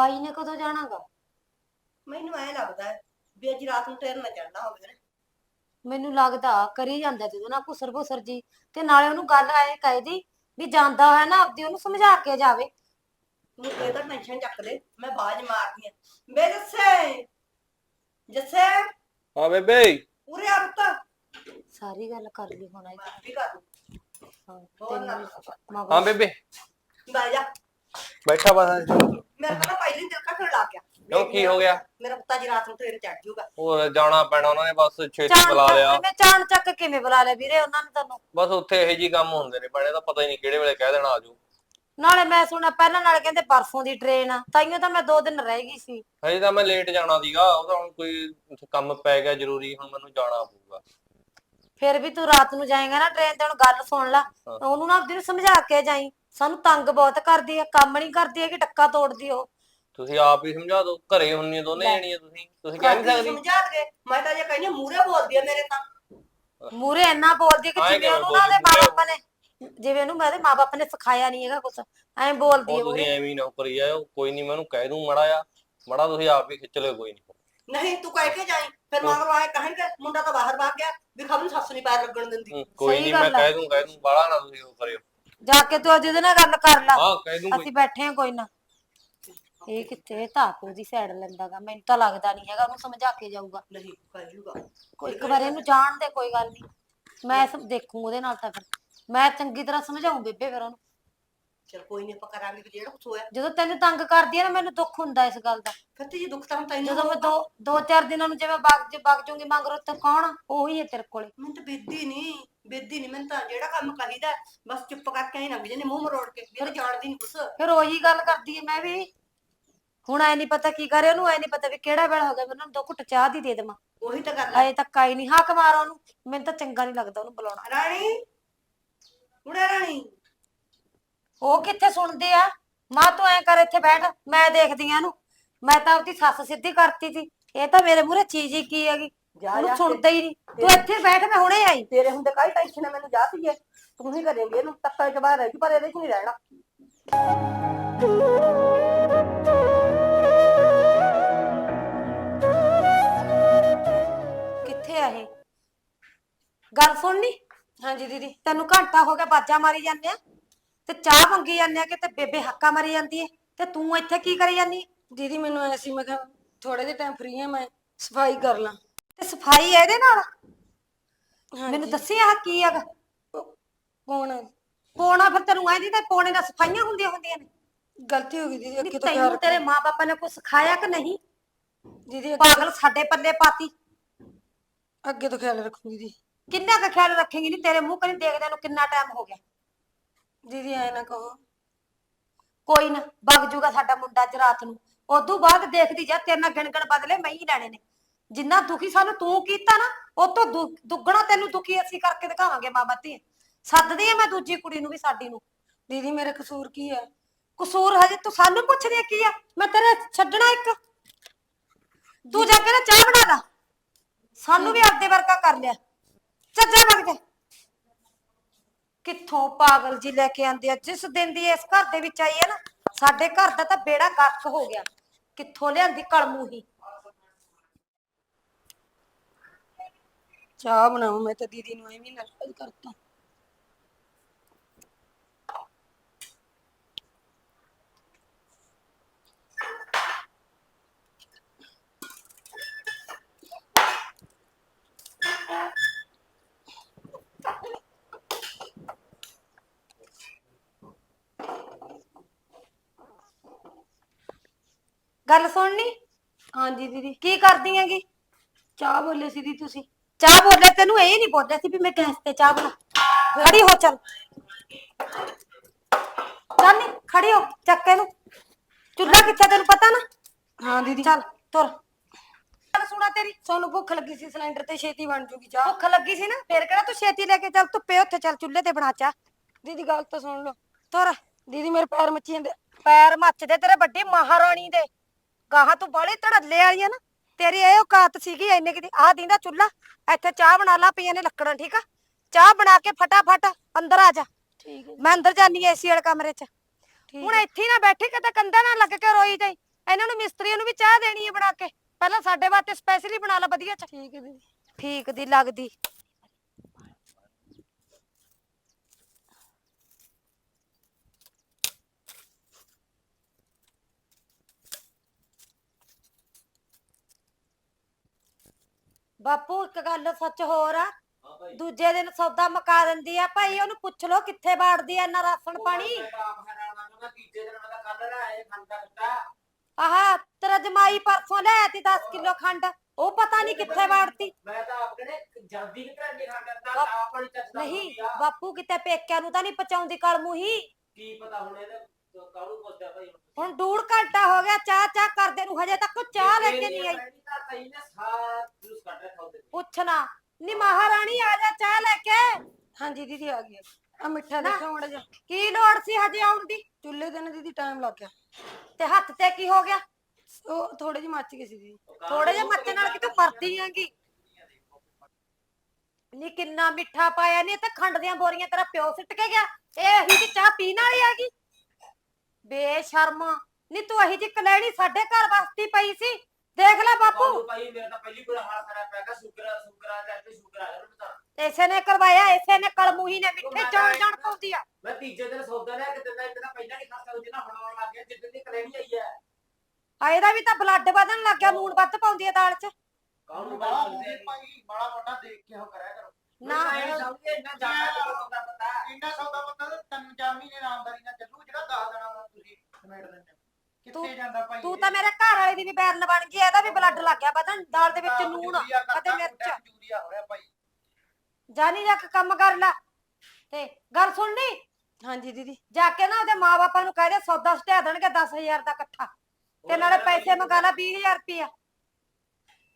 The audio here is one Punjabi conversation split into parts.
ਬਾਈ ਨੇ ਕਦੋਂ ਜਾਣਾਗਾ? ਮੈਨੂੰ ਐ ਲੱਗਦਾ ਹੈ ਵੀ ਅੱਜ ਰਾਤ ਨੂੰ ਟ੍ਰੇਨ ਨਾ ਚੜਨਾ ਹੋਵੇ ਨਾ। ਮੈਨੂੰ ਲੱਗਦਾ ਕਰੀ ਜਾਂਦਾ ਜਦੋਂ ਨਾ ਘੁਸਰ ਘੁਸਰ ਜੀ ਤੇ ਨਾਲੇ ਉਹਨੂੰ ਗੱਲ ਐ ਕਹਿਦੀ ਵੀ ਜਾਂਦਾ ਹੋਇਆ ਨਾ ਆਪਦੀ ਉਹਨੂੰ ਸਮਝਾ ਕੇ ਜਾਵੇ। ਤੂੰ ਇਹ ਤਾਂ ਟੈਨਸ਼ਨ ਚੱਕ ਦੇ ਮੈਂ ਬਾਜ ਮਾਰਦੀ ਆ ਬੇ ਜੱਸੇ ਜੱਸੇ। ਹਾਂ ਬੇਬੇ। ਉਰੇ ਆ ਪੁੱਤ ਸਾਰੀ ਗੱਲ ਕਰ ਲਈ ਹੁਣ ਮੈਂ ਵੀ ਕਰ ਦੂੰ। ਹਾਂ, ਹੋਰ ਨਾ। ਤੈਨੂੰ ਮਗਰ- ਹਾਂ ਬੇਬੇ। ਬਹਿ ਜਾ। ਬੈਠਾ ਬਸ ਮੇਰਾ ਤਾਂ ਨਾ ਪਹਿਲੇ ਹੀ ਦਿਲ ਕੱਟਣ ਲੱਗ ਗਿਆ। ਕਿਉਂ ਕੀ ਹੋ ਗਿਆ? ਮੇਰਾ ਪੁੱਤ ਅੱਜ ਰਾਤ ਨੂੰ ਟ੍ਰੇਨ ਚੜ ਜਾਊਗਾ। ਹੋਰ ਜਾਣਾ ਪੈਣਾ ਉਹਨਾਂ ਨੇ ਬਸ ਛੇਤੀ ਬੁਲਾ ਲਿਆ। ਮੈਂ ਚਾਣ ਚੱਕ ਕਿਵੇਂ ਬੁਲਾ ਲਿਆ ਵੀਰੇ ਉਹਨਾਂ ਨੇ ਤੈਨੂੰ? ਬਸ ਉੱਥੇ ਇਹੋ ਜੀ ਕੰਮ ਹੁੰਦੇ ਨੇ ਬਣੇ ਤਾਂ ਪਤਾ ਹੀ ਨਹੀਂ ਕਿਹੜੇ ਵੇਲੇ ਕਹਿ ਦੇਣਾ ਆਜੋ। ਨਾਲੇ ਮੈਂ ਸੁਣਿਆ ਪਹਿਲਾਂ ਨਾਲੇ ਕਹਿੰਦੇ ਪਰਸੋਂ ਦੀ ਟ੍ਰੇਨ ਆ ਤਾਈਓ ਤਾਂ ਮੈਂ ਦੋ ਦਿਨ ਰਹਿ ਗਈ ਸੀ। ਹਜੇ ਤਾਂ ਮੈਂ ਲੇਟ ਜਾਣਾ ਸੀਗਾ ਉਹ ਤਾਂ ਹੁਣ ਕੋਈ ਕੰਮ ਪੈ ਗਿਆ ਜ਼ਰੂਰੀ ਹੁਣ ਮੈਨੂੰ ਜਾਣਾ ਪਊਗਾ। ਫਿਰ ਵੀ ਤੂੰ ਰਾਤ ਨੂੰ ਜਾਏਗਾ ਨਾ ਟ੍ਰੇਨ ਤੇ ਹੁਣ ਗੱਲ ਸੁਣ ਲੈ। ਉਹਨੂੰ ਨਾ ਆਪਦੀ ਨੂੰ ਸਮਝਾ ਕੇ ਜਾਈ। ਸਾਨੂੰ ਤੰਗ ਬਹੁਤ ਕਰਦੀ ਆ ਕੰਮ ਨਹੀਂ ਕਰਦੀ ਹੈ ਕਿ ਟੱਕਾ ਤੋੜਦੀ ਉਹ ਤੁਸੀਂ ਆਪ ਹੀ ਸਮਝਾ ਦਿਓ ਘਰੇ ਹੁੰਨੀਆਂ ਦੋਨੇ। ਜਣੀਆਂ ਤੁਸੀਂ ਤੁਸੀਂ ਕਹਿ ਨਹੀਂ ਸਕਦੀ ਸਮਝਾ ਦੇ ਮੈਂ ਤਾਂ ਜੇ ਕਹਿੰਦੀ ਮੂਰੇ ਬੋਲਦੀ ਆ ਮੇਰੇ ਤਾਂ ਮੂਰੇ ਇੰਨਾ ਬੋਲਦੀ ਕਿ ਹਾਂ, ਇਹ ਜਿਵੇਂ ਉਹਨੂੰ ਕਿਵੇਂ ਨਾ ਉਹਦੇ ਬੋਲਦੀ ਮਾਪੇ ਨੇ ਜਿਵੇਂ ਉਹਨੂੰ ਮੇਰੇ ਮਾਪੇ ਨੇ ਸਿਖਾਇਆ ਨਹੀਂ ਹੈਗਾ ਕੁਛ ਐਂ ਬੋਲਦੀ ਉਹ ਹੈ ਤੁਸੀਂ ਮੂਹਰੇ। ਐਵੇਂ ਹੀ ਨਾ ਕਰੀ ਜਾਓ ਕੋਈ ਨਹੀਂ ਮੈਂ ਉਹਨੂੰ ਕਹਿ ਦੂੰ ਮੜਾ ਆ ਮੜਾ ਤੁਸੀਂ ਆਪ ਹੀ ਖਿੱਚ ਲਿਓ ਕੋਈ ਨਹੀਂ ਨਹੀਂ ਤੂੰ ਕਹਿ ਕੇ ਜਾਈ ਫਿਰ ਮਗਰੋਂ ਆਏ ਕਹਿਣਗੇ ਮੁੰਡਾ ਤਾਂ ਬਾਹਰ ਭਾਗ ਗਿਆ ਵੀ ਖਬਰ ਨੂੰ ਸੱਸ ਨਹੀਂ ਪੈਰ ਲੱਗਣ ਦਿੰਦੀ ਕੋਈ ਸਹੀ ਨਹੀਂ ਮੈਂ ਗੱਲ ਆ। ਕਹਿ ਦੂੰ ਕਹਿ ਦੂੰ ਬਾਲਾ ਨਾ ਤੁਸੀਂ ਉਹ ਕਰਿਓ ਜਾ ਕੇ ਤੂੰ ਜਿਹਦੇ ਨਾਲ ਗੱਲ ਕਰ ਲੈ। ਹਾਂ ਕਹਿ ਦੂੰ ਕੋਈ। ਅਸੀਂ ਬੈਠੇ ਆ ਕੋਈ ਨਾ। ਇਹ ਕਿੱਥੇ ਧਾਕ ਉਹਦੀ ਸਾਈਡ ਲੈਂਦਾਗਾ ਮੈਨੂੰ ਤਾਂ ਲੱਗਦਾ ਨਹੀਂ ਹੈਗਾ ਉਹਨੂੰ ਸਮਝਾ ਕੇ ਜਾਊਗਾ। ਨਹੀਂ ਕਹਿ ਜੂਗਾ। ਕੋਈ ਇੱਕ ਵਾਰ ਇਹਨੂੰ ਜਾਣ ਦੇ ਕੋਈ ਗੱਲ ਨਹੀਂ ਮੈਂ ਸਭ ਦੇਖੂ ਉਹਦੇ ਨਾਲ ਤਾਂ ਫਿਰ। ਮੈਂ ਚੰਗੀ ਤਰ੍ਹਾਂ ਸਮਝਾਉਂ ਬੇਬੇ ਫਿਰ ਉਹਨੂੰ। ਚਲ ਕੋਈ ਨਹੀਂ ਆਪਾਂ ਕਰਾਂਗੇ ਕਿ ਜਿਹੜਾ ਕੁਛ ਹੋਇਆ। ਜਦੋਂ ਤੈਨੂੰ ਤੰਗ ਕਰਦੀ ਹੈ ਨਾ ਮੈਨੂੰ ਦੁੱਖ ਹੁੰਦਾ ਇਸ ਗੱਲ ਦਾ। ਫਿਰ ਤੇ ਜੇ ਦੁੱਖ ਤਾਂ ਹੁਣ ਤੈਨੂੰ ਜਦੋਂ ਮੈਂ ਦੋ ਦੋ ਚਾਰ ਦਿਨਾਂ ਨੂੰ ਜਿਵੇਂ ਵਗ ਜੇ ਵਗ ਜੂੰਗੀ ਮੰਗਰੋ ਤੇ ਕੌਣ ਆ? ਉਹੀ ਹੈ ਤੇਰੇ ਕੋਲੇ। ਮੈਨੂੰ ਤਾਂ ਬੇਦੀ ਨਹੀਂ ਬੇਦੀ ਨਹੀਂ ਮੈਨੂੰ ਤਾਂ ਜਿਹੜਾ ਕੰਮ ਕਹੀਦਾ ਬਸ ਚੁੱਪ ਕਰਕੇ ਹੀ ਲੰਘ ਜਾਂਦੇ ਮੂੰਹ ਮਰੋੜ ਕੇ ਵੀ ਇਹ ਜਾਣਦੀ ਨਹੀਂ ਕੁਛ। ਫਿਰ ਉਹੀ ਗੱਲ ਕਰਦੀ ਹੈ ਮੈਂ ਵੀ। ਹੁਣ ਐ ਨਹੀਂ ਪਤਾ ਕੀ ਕਰੇ ਉਹਨੂੰ ਐ ਨਹੀਂ ਪਤਾ ਵੀ ਕਿਹੜਾ ਵੇਲਾ ਹੋ ਗਿਆ ਮੈਂ ਉਹਨੂੰ ਦੋ ਘੁੱਟ ਚਾਹ ਦੀ ਦੇ ਦੇਵਾਂ। ਉਹੀ ਤਾਂ ਗੱਲ ਹੈ ਅਜੇ ਤੱਕ ਆਈ ਨਹੀਂ ਹਾਕ ਮਾਰ ਉਹਨੂੰ। ਮੈਨੂੰ ਤਾਂ ਚੰਗਾ ਨਹੀਂ ਲੱਗਦਾ ਉਹਨੂੰ ਬੁਲਾਉਣਾ। ਰਾਣੀ ਉੜਾ ਰਾਣੀ। ਉਹ ਕਿੱਥੇ ਸੁਣਦੇ ਆ? ਮਾਂ ਤੂੰ ਐ ਕਰ ਇੱਥੇ ਬੈਠ ਮੈਂ ਦੇਖਦੀ ਆ ਇਹਨੂੰ। ਮੈਂ ਤਾਂ ਆਪਦੀ ਸੱਸ ਸਿੱਧੀ ਕਰਤੀ ਸੀ। ਇਹ ਤਾਂ ਮੇਰੇ ਮੂਹਰੇ ਚੀਜ਼ ਹੀ ਕੀ ਹੈਗੀ? ਜਾ ਉਹਨੂੰ ਜਾ ਸੁਣਦਾ ਹੀ ਨਹੀਂ। ਤੂੰ ਇੱਥੇ ਬੈਠ ਮੈਂ ਹੁਣੇ ਆਈ। ਤੇਰੇ ਹੁੰਦੇ ਕਾਹੀ ਟੈਨਸ਼ਨ ਹੈ ਮੈਨੂੰ ਜਾ ਪਈਏ ਤੂੰ ਹੀ ਕਰੇਂਗੇ ਇਹਨੂੰ। ਤੱਕਾ ਚ ਬਾਹਰ ਰਹੀ ਪਰ ਇਹਦੇ ਚ ਨਹੀਂ ਰਹਿਣਾ। ਕਿੱਥੇ ਆ ਇਹ? ਗੱਲ ਸੁਣਨੀ? ਹਾਂਜੀ ਦੀਦੀ ਤੈਨੂੰ ਘੰਟਾ ਹੋ ਗਿਆ ਬਾਜਾ ਮਾਰੀ ਜਾਂਦੇ ਆ। ਤੇ ਚਾਹ ਮੰਗੀ ਜਾਂਦੇ ਆ ਕਿ ਤੇ ਬੇਬੇ ਹੱਕਾ ਮਾਰੀ ਜਾਂਦੀ ਹੈ ਤੇ ਤੂੰ ਇੱਥੇ ਕੀ ਕਰੀ ਜਾਂਦੀ ਦੀਦੀ ਮੈਨੂੰ ਐ ਸੀ ਮੈਂ ਕਿਹਾ ਥੋੜੇ ਜਿਹੇ ਟਾਈਮ ਫ੍ਰੀ ਆ ਮੈਂ ਸਫ਼ਾਈ ਕਰ ਲਾਂ। ਤੇ ਸਫ਼ਾਈ ਇਹਦੇ ਨਾਲ? ਮੈਨੂੰ ਦੱਸੀ ਆਹ ਕੀ ਹੈਗਾ? ਕੌਣ ਹੈ? ਪੋਣਾ ਫਿਰ ਤੈਨੂੰ ਐ ਦੀ ਤੇ ਪੋਣੇ ਦਾ ਸਫਾਈਆਂ ਹੁੰਦੀਆਂ ਹੁੰਦੀਆਂ ਨੇ। ਗਲਤੀ ਹੋ ਗਈ ਦੀਦੀ ਅੱਗੇ ਤੋਂ ਤੈਨੂੰ ਤੇਰੇ ਮਾਪੇ ਨੇ ਕੁਝ ਸਿਖਾਇਆ ਕਿ ਨਹੀਂ? ਦੀਦੀ ਪਾਗਲ ਸਾਡੇ ਪੱਲੇ ਪਾਤੀ। ਅੱਗੇ ਤੋਂ ਖਿਆਲ ਰੱਖੂਗੀ ਦੀਦੀ। ਕਿੰਨਾ ਕੁ ਖਿਆਲ ਰੱਖੇਂਗੀ? ਨਹੀਂ ਤੇਰੇ ਮੂੰਹ ਕਰੀ ਦੇਖਦੇ ਨੂੰ ਕਿੰਨਾ ਟਾਈਮ ਹੋ ਗਿਆ? ਦੀਦੀ, ਐ ਨਾ ਕਹੋ। ਕੋਈ ਨਾ, ਵਗ ਜੂਗਾ ਸਾਡਾ ਮੁੰਡਾ ਅੱਜ ਰਾਤ ਨੂੰ। ਉਦੋਂ ਬਾਅਦ ਦੇਖਦੀ ਜਾ, ਤੇਰੇ ਨਾਲ ਗਿਣਗਣ ਬਦਲੇ ਮੈਂ ਹੀ ਲੈਣੇ ਨੇ। ਜਿੰਨਾ ਦੁਖੀ ਸਾਨੂੰ ਤੂੰ ਕੀਤਾ ਨਾ ਉਹ ਤੋਂ ਦੁ- ਦੁੱਗਣਾ ਤੈਨੂੰ ਦੁਖੀ ਅਸੀਂ ਕਰਕੇ ਦਿਖਾਵਾਂਗੇ ਮਾਮਾ ਧੀ ਸੱਦਦੀ ਆ ਮੈਂ ਦੂਜੀ ਕੁੜੀ ਨੂੰ ਵੀ ਸਾਡੀ ਨੂੰ। ਦੀਦੀ, ਮੇਰੇ ਕਸੂਰ ਕੀ ਹੈ? ਕਸੂਰ ਹਜੇ ਤੂੰ ਸਾਨੂੰ ਪੁੱਛਦੀ ਆ ਕੀ ਆ? ਮੈਂ ਤੇਰੇ ਛੱਡਣਾ ਇੱਕ। ਤੂੰ ਜਾ ਕੇ ਨਾ ਚਾਹ ਬਣਾ ਲਾ। ਸਾਨੂੰ ਵੀ ਆਪਦੇ ਵਰਗਾ ਕਰ ਲਿਆ। ਚੱਜਾ ਵਗ ਜਾ। ਕਿੱਥੋਂ ਪਾਗਲ ਜੀ ਲੈ ਕੇ ਆਂਦੇ ਆ? ਜਿਸ ਦਿਨ ਦੀ ਇਸ ਘਰ ਦੇ ਵਿੱਚ ਆਈ ਹੈ ਨਾ, ਸਾਡੇ ਘਰ ਦਾ ਤਾਂ ਬੇੜਾ ਗਰਕ ਹੋ ਗਿਆ। ਕਿੱਥੋਂ ਲਿਆਂਦੀ ਕਲਮੂ ਹੀ ਚਾਹ ਬਣਾਵਾਂ ਮੈਂ ਤਾਂ ਦੀਦੀ ਨੂੰ ਐਵੇਂ ਨਰਪਲ ਕਰਤਾ। ਗੱਲ ਸੁਣਨੀ? ਹਾਂਜੀ ਦੀਦੀ। ਕੀ ਕਰਦੀ ਹੈਗੀ? ਚਾਹ ਬੋਲੇ ਸੀ ਦੀ ਤੁਸੀਂ। ਚਾਹ ਬੋਲੇ ਤੈਨੂੰ ਇਹ ਨਹੀਂ ਬੋਲਿਆ ਸੀ ਵੀ ਮੈਂ ਗੈਸ ਤੇ ਚਾਹ ਬਣਾ। ਖੜੀ ਹੋ ਚੱਲ। ਚੱਲ ਨੀ ਖੜੀ ਹੋ ਚੱਕ ਇਹਨੂੰ। ਚੁੱਲ੍ਹਾ ਕਿੱਥੇ ਤੈਨੂੰ ਪਤਾ ਨਾ? ਹਾਂ ਦੀਦੀ। ਚੱਲ ਤੁਰ। ਗੱਲ ਸੁਣਾ ਤੇਰੀ। ਸਾਨੂੰ ਭੁੱਖ ਲੱਗੀ ਸੀ ਸਿਲੰਡਰ ਤੇ ਛੇਤੀ ਬਣ ਜੂਗੀ ਚਾਹ। ਭੁੱਖ ਲੱਗੀ ਸੀ ਨਾ? ਫੇਰ ਕਿਹੜਾ ਤੂੰ ਛੇਤੀ ਲੈ ਕੇ ਚੱਲ ਧੁੱਪੇ ਉੱਥੇ ਚੱਲ ਚੁੱਲ੍ਹੇ ਤੇ ਬਣਾ ਚਾਹ। ਦੀਦੀ ਗੱਲ ਤਾਂ ਸੁਣ ਲਓ। ਤੁਰ। ਦੀਦੀ ਮੇਰੇ ਪੈਰ ਮੱਚੀ ਜਾਂਦੇ। ਪੈਰ ਮੱਚਦੇ ਤੇਰੇ ਵੱਡੀ ਮਹਾਰਾਣੀ ਦੇ। ਗਾਹਾਂ ਤੂੰ ਬਾਲੇ ਧੜੱਲੇ ਵਾਲੀ ਆ ਨਾ ਤੇਰੀ ਇਹ ਔਕਾਤ ਸੀਗੀ ਇੰਨੇ ਕਿ ਆਹ ਦੀਂਦਾ ਚੁੱਲ੍ਹਾ ਇੱਥੇ ਚਾਹ ਬਣਾ ਲਾ ਪਈਆਂ ਨੇ ਲੱਕੜਾਂ ਠੀਕ ਆ? ਚਾਹ ਬਣਾ ਕੇ ਫਟਾਫਟ ਅੰਦਰ ਆ ਜਾ। ਠੀਕ ਹੈ ਮੈਂ ਅੰਦਰ ਜਾਨੀ ਏਸੀ ਵਾਲੇ ਕਮਰੇ 'ਚ। ਹੁਣ ਇੱਥੇ ਹੀ ਨਾ ਬੈਠੀ ਕਿਤੇ ਕੰਧਾਂ ਨਾਲ ਲੱਗ ਕੇ ਰੋਈ ਜਾਈ। ਇਹਨਾਂ ਨੂੰ ਮਿਸਤਰੀਆਂ ਨੂੰ ਵੀ ਚਾਹ ਦੇਣੀ ਹੈ ਬਣਾ ਕੇ। ਪਹਿਲਾਂ ਸਾਡੇ ਵਾਸਤੇ ਸਪੈਸ਼ਲੀ ਬਣਾ ਲਾ ਵਧੀਆ ਚ। ਠੀਕ ਹੈ ਦੀਦੀ। ਠੀਕ ਦੀ ਲੱਗਦੀ। ਬਾਪੂ ਇੱਕ ਗੱਲ ਸੱਚ ਹੋਰ ਆ। ਹਾਂ ਭਾਈ। ਦੂਜੇ ਦਿਨ ਸੌਦਾ ਮੁਕਾ ਦਿੰਦੀ ਆ। ਭਾਈ ਉਹਨੂੰ ਪੁੱਛ ਲਓ ਕਿੱਥੇ ਬਾੜਦੀ ਆ ਇੰਨਾ ਰਾਸ਼ਨ ਪਾਣੀ। ਤੀਜੇ ਦਿਨ ਮੈਂ ਤਾਂ ਕੱਲ ਆਹਾ ਤੇਰਾ ਜਮਾਈ ਪਰਸੋਂ ਲੈ ਆਤੀ 10 ਕਿਲੋ ਖੰਡ। ਉਹ ਪਤਾ ਨਹੀਂ ਕਿੱਥੇ ਬਾੜਤੀ ਮੈਂ ਤਾਂ ਜਲਦੀ ਨਹੀਂ ਬਾਪ- ਤਾਂ ਆਪਣੀ ਚੱਜਦਾ ਨਹੀਂ ਬਾਪੂ ਕਿਤੇ ਪੇਕਿਆਂ ਨੂੰ ਤਾਂ ਨਹੀਂ ਪਚਾਉਂਦੀ ਕਲਮੂ ਹੀ। ਕੀ ਪਤਾ ਹੁਣ ਇਹਦੇ ਕਾਹਨੂੰ ਪੁੱਛਦਾ ਭਾਈ ਹੁਣ। ਡੂੜ ਘੰਟਾ ਹੋ ਗਿਆ ਚਾਹ ਚਾਹ ਕਰਦੇ ਨੂੰ ਹਜੇ ਤੱਕ ਚਾਹ ਲੈ ਕੇ ਨਹੀਂ ਆਈ। ਤਾਂ ਪੁੱਛਣਾ ਨੀ ਮਹਾਰਾਣੀ ਆ ਜਾ ਚਾਹ ਲੈ ਕੇ। ਹਾਂਜੀ ਦੀਦੀ ਆ ਗਈ। ਆ ਮਿੱਠਾ। ਦੇਖੋ ਮੜਾ ਜਾ ਕੀ ਲੋੜ ਸੀ ਹਜੇ ਆਉਣ ਦੀ? ਚੁੱਲ੍ਹੇ ਤੇ ਨਾ ਦੀਦੀ ਟਾਈਮ ਲੱਗ ਗਿਆ। ਤੇ ਹੱਥ ਤੇ ਕੀ ਹੋ ਗਿਆ? ਉਹ ਥੋੜੇ ਜਿਹੀ ਮੱਚ ਗਈ ਸੀ ਦੀਦੀ। ਥੋੜੇ ਜਿਹੇ ਮੱਥੇ ਨਾਲ ਕਿ ਤੂੰ ਮਰਦੀ ਹੈਗੀ ਨੀ ਕਿੰਨਾ ਮਿੱਠਾ ਪਾਇਆ ਨੀ ਤੇ ਖੰਡ ਦੀਆਂ ਬੋਰੀਆਂ ਤੇਰਾ ਪਿਓ ਸਿੱਟ ਕੇ ਗਿਆ। ਇਹ ਅਹੀ ਦੀ ਚਾਹ ਪੀਣ ਵਾਲੀ ਹੈਗੀ। ਬੇਸ਼ਰਮ। ਨੀ ਤੂੰ ਅਹੀ ਜੀ ਕਲੈਣੀ ਸਾਡੇ ਘਰ ਵਸਤੀ ਪਈ ਸੀ। ਦੇਖ ਲੈ ਬਾਪੂ। ਭਾਈ ਮੇਰਾ ਤਾਂ ਪਹਿਲੀ ਬੁਰਾ ਹਾਲ ਕਰਿਆ ਪਿਆ ਕਿ ਸ਼ੂਗਰ ਸ਼ੂਗਰ ਆ ਤੇ ਸ਼ੂਗਰ ਆ ਗਿਆ ਤਾਂ ਇਸੇ ਨੇ ਕਰਵਾਇਆ ਇਸੇ ਨੇ ਕਲਮੂਹੀ ਨੇ ਮਿੱਠੇ ਚੌਲ ਜਾਣ ਪਾਉਂਦੀ ਆ। ਮੈਂ ਤੀਜੇ ਦਿਨ ਸੌਦਾ ਲਿਆ ਕਿ ਦਿੰਦਾ ਇੱਕ ਤਾਂ ਪਹਿਲਾਂ ਨਹੀਂ ਖਾਸਾ ਉਹ ਜਿਹਨਾਂ ਹੁਣ ਆਉਣ ਲੱਗ ਗਿਆ ਜਿੱਦਣ ਦੀ ਕਲੇਣੀ ਆਈ ਹੈ ਆ ਇਹਦਾ ਵੀ ਤਾਂ ਬਲੱਡ ਵਧਣ ਲੱਗ ਗਿਆ ਲੂਣ ਵੱਧ ਪਾਉਂਦੀ ਆ ਦਾਲ 'ਚ। ਕਾਹਨੂੰ ਬਾਲਾ ਬੰਦੇ ਭਾਈ ਮਾੜਾ ਮੋਟਾ ਦੇਖ ਕੇ ਉਹ ਕਰਿਆ ਕਰੋ। ਨਾ ਨਾ ਸਮਝੇ ਇੰਨਾ ਜਾਣਾ ਕਿ ਸੌਦਾ ਪਤਾ। ਇੰਨਾ ਸੌਦਾ ਪਤਾ ਤਾਂ ਤਿੰਨ ਚਾਰ ਮਹੀਨੇ ਆਰਾਮਦਾਰੀ ਨਾਲ ਚੱਲੂ ਜਿਹੜਾ 10 ਦਿਨਾਂ ਦਾ ਤੁਸੀਂ ਸਮੇਟ ਦਿੰਦੇ ਹੋ। ਕਿੱਥੇ ਜਾਂਦਾ ਭਾਈ ਤੂੰ ਤਾਂ ਮੇਰੇ ਘਰ ਵਾਲੇ ਦੀ ਵੀ ਬੈਰਨ ਬਣ ਗਈ ਇਹਦਾ ਵੀ ਬਲੱਡ ਲੱਗ ਗਿਆ ਵਧਣ ਦਾਲ ਦੇ ਵਿੱਚ ਲੂਣ ਅਤੇ ਮਿਰਚ। ਯੂਰੀਆ ਹੋ ਰਿਹਾ ਭਾਈ। ਜਾਨੀ ਜਾ ਕੇ ਕੰਮ ਕਰ ਲੈ। ਤੇ ਗੱਲ ਸੁਣਨੀ ਹਾਂਜੀ ਦੀਦੀ। ਜਾ ਕੇ ਨਾ ਉਹਦੇ ਮਾਪਿਆਂ ਨੂੰ ਕਹਿ ਦੇ ਸੌਦਾ ਸਟਿਆ ਦੇਣਗੇ 10000 ਦਾ ਇਕੱਠਾ। ਤੇ ਨਾਲੇ ਪੈਸੇ ਮੰਗਾ ਲੈ 20000 ਰੁਪਇਆ।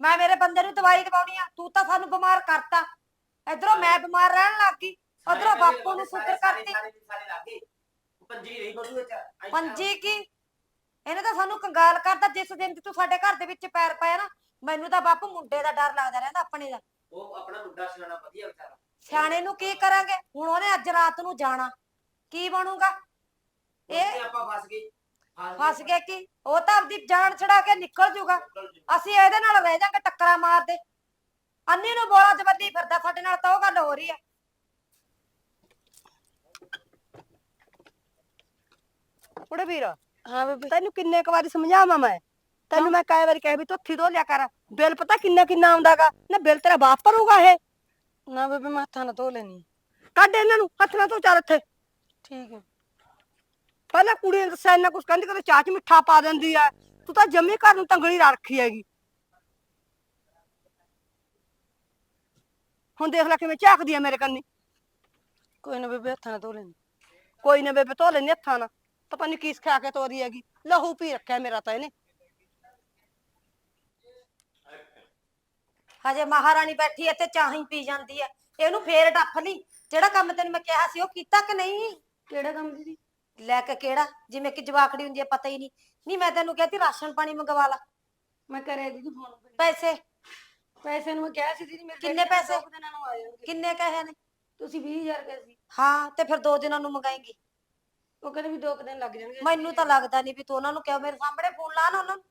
ਮੈਂ ਮੇਰੇ ਬੰਦੇ ਨੂੰ ਦਵਾਈ ਦਵਾਉਣੀ ਆ ਤੂੰ ਤਾਂ ਸਾਨੂੰ ਬਿਮਾਰ ਕਰਤਾ। ਇਧਰੋਂ ਮੈਂ ਬਿਮਾਰ ਰਹਿਣ ਲੱਗ ਗਈ ਉਧਰੋਂ ਬਾਪੂ ਨੂੰ ਸ਼ੁਕਰ ਕਰਤੀ। ਸਾਰੇ ਲੱਗੇ ਪੰਜੀ ਰਹੀ ਬਦੂ ਵਿੱਚ। ਪੰਜੀ ਕੀ? ਇਹਨੇ ਤਾਂ ਸਾਨੂੰ ਕੰਗਾਲ ਕਰਤਾ ਜਿਸ ਦਿਨ ਦੀ ਤੂੰ ਸਾਡੇ ਘਰ ਦੇ ਵਿੱਚ ਪੈਰ ਪਾਇਆ ਨਾ ਮੈਨੂੰ ਤਾਂ ਬਾਪੂ ਮੁੰਡੇ ਦਾ ਡਰ ਲੱਗਦਾ ਰਹਿੰਦਾ ਆਪਣੇ ਦਾ। ਉਹ ਆਪਣਾ ਮੁੰਡਾ ਸਿਆਣਾ ਵਧੀਆ ਵਿਚਾਰਾ। ਸਿਆਣੇ ਨੂੰ ਕੀ ਕਰਾਂਗੇ? ਹੁਣ ਉਹਨੇ ਅੱਜ ਰਾਤ ਨੂੰ ਜਾਣਾ। ਕੀ ਬਣੂਗਾ? ਇਹ ਇਹ ਆਪਾਂ ਫਸ ਗਏ। ਫਸ ਗਏ। ਕੀ? ਉਹ ਤਾਂ ਆਪਦੀ ਜਾਨ ਛੜਾ ਕੇ ਨਿਕਲ ਜੂਗਾ। ਅਸੀਂ ਇਹਦੇ ਨਾਲ ਰਹਿ ਜਾਾਂਗੇ ਟੱਕਰਾਂ ਮਾਰਦੇ। ਅੰਨੀ ਨੂੰ ਬੋਲਾ ਜਵੱਲੀ ਫਿਰਦਾ ਸਾਡੇ ਨਾਲ ਤਾਂ ਉਹ ਗੱਲ ਹੋ ਰਹੀ ਆ। ਕੁੜੇ ਵੀਰ ਹਾਂ ਬੇਬੇ। ਤੈਨੂੰ ਕਿੰਨੇ ਕੁ ਵਾਰੀ ਸਮਝਾਵਾਂ ਮੈਂ? ਤੈਨੂੰ ਮੈਂ ਕਈ ਵਾਰੀ ਕਹਿ ਵੀ ਤੂੰ ਹੱਥੀ ਧੋ ਲਿਆ ਕਰ। ਬਿੱਲ ਪਤਾ ਕਿੰਨਾ ਕਿੰਨਾ ਆਉਂਦਾਗਾ? ਨਾ ਬਿੱਲ ਤੇਰਾ ਬਾਪ ਭਰੂਗਾ ਇਹ। ਨਾ ਬੇਬੇ ਮੈਂ ਹੱਥਾਂ ਨਾਲ ਧੋ ਲੈਣੀ ਕੱਢ ਇਹਨਾਂ ਨੂੰ ਹੱਥ ਨਾਲ ਧੋ ਚੱਲ ਇੱਥੇ ਠੀਕ ਹੈ। ਪਹਿਲਾਂ ਕੁੜੀ ਨੇ ਦੱਸਿਆ ਇੰਨਾ ਕੁਛ ਕਹਿੰਦੀ ਕਦੇ ਚਾਹ ਚ ਮਿੱਠਾ ਪਾ ਦਿੰਦੀ ਆ। ਤੂੰ ਤਾਂ ਜੰਮੀ ਘਰ ਨੂੰ ਤੰਗਲੀ ਰੱਖੀ ਹੈਗੀ। ਹੁਣ ਦੇਖ ਲੈ ਕਿਵੇਂ ਝਾਕਦੀ ਆ ਮੇਰੇ ਕੰਨੀ। ਕੋਈ ਨਾ ਬੇਬੇ ਹੱਥਾਂ ਨਾਲ ਧੋ ਲੈਣੀ ਕੋਈ ਨਾ ਬੇਬੇ ਧੋ ਲੈਂਦੀ ਹੱਥਾਂ ਨਾਲ। ਪਤਾ ਨਹੀਂ ਕੀ ਸਿਖਾ ਕੇ ਤੋਰੀ ਹੈਗੀ। ਲਹੂ ਪੀ ਰੱਖਿਆ ਮੇਰਾ ਤਾਂ ਇਹਨੇ। ਹਜੇ ਮਹਾਰਾਣੀ ਬੈਠੀ ਐ ਤੇ ਚਾਹੀ ਪੀ ਜਾਂਦੀ ਐ। ਇਹਨੂੰ ਫੇਰ ਡੱਫ ਲਈ। ਜਿਹੜਾ ਕੰਮ ਤੈਨੂੰ ਮੈਂ ਕਿਹਾ ਸੀ ਉਹ ਕੀਤਾ ਕਿ ਨਹੀਂ? ਕਿਹੜਾ ਕੰਮ ਦੀਦੀ? ਲੈ ਕੇ ਕਿਹੜਾ? ਜਿਵੇਂ ਕਿ ਜਵਾਕੜੀ ਹੁੰਦੀ ਐ ਪਤਾ ਹੀ ਨਹੀਂ। ਨਹੀਂ ਮੈਂ ਤੈਨੂੰ ਕਹਿਤੀ ਰਾਸ਼ਨ ਪਾਣੀ ਮੰਗਵਾ ਲਾ। ਮੈਂ ਕਰਿਆ ਦੀਦੀ ਫੋਨ ਪੈਸੇ। ਪੈਸੇ ਨੂੰ ਮੈਂ ਕਿਹਾ ਸੀ ਦੀਦੀ ਮੇਰੇ ਕਿੰਨੇ ਪੈਸੇ? ਦੋ ਕੁ ਦਿਨਾਂ ਨੂੰ ਆ ਜਾਣਗੇ। ਕਿੰਨੇ ਕਹੇ ਨੇ? ਤੁਸੀਂ 20000 ਕਹੇ ਸੀ। ਹਾਂ ਤੇ ਫਿਰ ਦੋ ਦਿਨਾਂ ਨੂੰ ਮੰਗਾਏਂਗੀ। ਉਹ ਕਹਿੰਦੇ ਵੀ ਦੋ ਕੁ ਦਿਨ ਲੱਗ ਜਾਣਗੇ ਮੈਨੂੰ ਤਾਂ ਲੱਗਦਾ ਨਹੀਂ ਵੀ ਤੂੰ ਉਹਨਾਂ ਨੂੰ ਕਿਹਾ ਮੇਰੇ ਸਾਹਮਣੇ ਫੋਨ ਲਾ ਨਾ ਉਹਨਾਂ ਨੂੰ।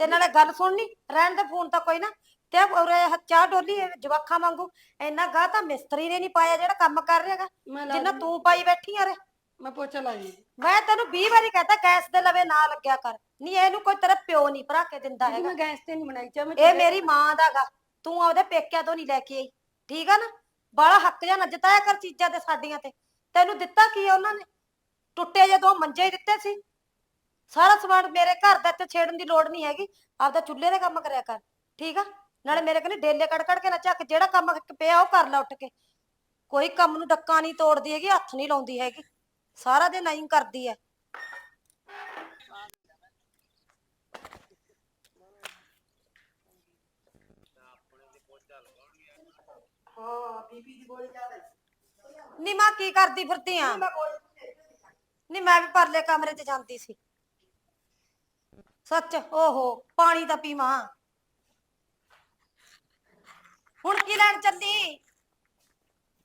ਤੇ ਨਾਲੇ ਗੱਲ ਸੁਣਨੀ ਰਹਿਣ ਦੇ ਫੋਨ ਤਾਂ ਕੋਈ ਨਾ। ਤੇ ਉਰੇ ਚਾਹ ਡੋਲੀ ਇਹ ਜਵਾਖਾਂ ਵਾਂਗੂ ਇੰਨਾ ਗਾਹ ਤਾਂ ਮਿਸਤਰੀ ਨੇ ਨਹੀਂ ਪਾਇਆ ਜਿਹੜਾ ਕੰਮ ਕਰ ਰਿਹਾਗਾ। ਮੈਂ ਲਾ ਜਿੰਨਾ ਦੂੰਗੀ। ਤੂੰ ਪਾਈ ਬੈਠੀ ਆ ਰੇ ਮੈਂ ਪੋਚਾ ਲਾ ਜੀ ਮੈਂ ਤੈਨੂੰ 20 ਵਾਰੀ ਕਹਤਾ ਗੈਸ ਦੇ ਲਵੇ ਨਾ ਲੱਗਿਆ ਕਰ। ਨਹੀਂ ਇਹਨੂੰ ਕੋਈ ਤੇਰਾ ਪਿਓ ਨਹੀਂ ਭਰਾ ਕੇ ਦਿੰਦਾ ਹੈਗਾ। ਮੈਂ ਗੈਸ ਤੇ ਨਹੀਂ ਬਣਾਈ ਚਾਹ ਮੈਂ ਇਹ ਮੇਰੀ ਮਾਂ ਦਾਗਾ ਤੂੰ ਆਪਦੇ ਪੇਕਿਆਂ ਤੋਂ ਨਹੀਂ ਲੈ ਕੇ ਆਈ। ਠੀਕ ਆ ਨਾ? ਬਾਲਾ ਹੱਕ ਜਾਂ ਨੱਜਤਾ ਕਰ ਚੀਜ਼ਾਂ ਤੇ ਸਾਡੀਆਂ ਤੇ। ਤੈਨੂੰ ਦਿੱਤਾ ਕੀ ਆ ਉਹਨਾਂ ਨੇ? ਟੁੱਟੇ ਜੇ ਦੋ ਮੰਜੇ ਹੀ ਦਿੱਤੇ ਸੀ। ਸਾਰਾ ਸਮਾਨ ਮੇਰੇ ਘਰ ਦਾ ਤੇ ਛੇੜਨ ਦੀ ਲੋੜ ਨਹੀਂ ਹੈਗੀ। ਆਪਦਾ ਚੁੱਲ੍ਹੇ ਦੇ ਕੰਮ ਕਰਿਆ ਕਰ। ਠੀਕ ਆ? ਨਾਲੇ ਮੇਰੇ ਕਹਿੰਦੇ ਡੇਲੇ ਕੱਢ ਕੱਢ ਕੇ ਨਾ ਚੱਕ। ਜਿਹੜਾ ਕੰਮ ਪਿਆ ਉਹ ਕਰ ਲੈ ਉੱਠ ਕੇ। ਕੋਈ ਕੰਮ ਨੂੰ ਡੱਕਾ ਨਹੀਂ ਤੋੜਦੀ ਹੈਗੀ ਹੱਥ ਨਹੀਂ ਲਾਉਂਦੀ ਹੈਗੀ। ਸਾਰਾ ਦਿਨ ਐਂ ਕਰਦੀ ਐ। ਹਾਂ ਬੀਪੀ ਦੀ ਗੋਲੀ ਜ਼ਿਆਦਾ ਨੀ ਮਾਂ ਕੀ ਕਰਦੀ ਫਿਰਦੀ ਆ? ਨੀ ਮੈਂ ਵੀ ਪਰਲੇ ਕਮਰੇ 'ਚ ਜਾਂਦੀ ਸੀ। ਸੱਚ ਓਹੋ ਪਾਣੀ ਤਾਂ ਪੀਵਾਂ। ਹੁਣ ਕੀ ਲੈਣ ਚੱਲੀ?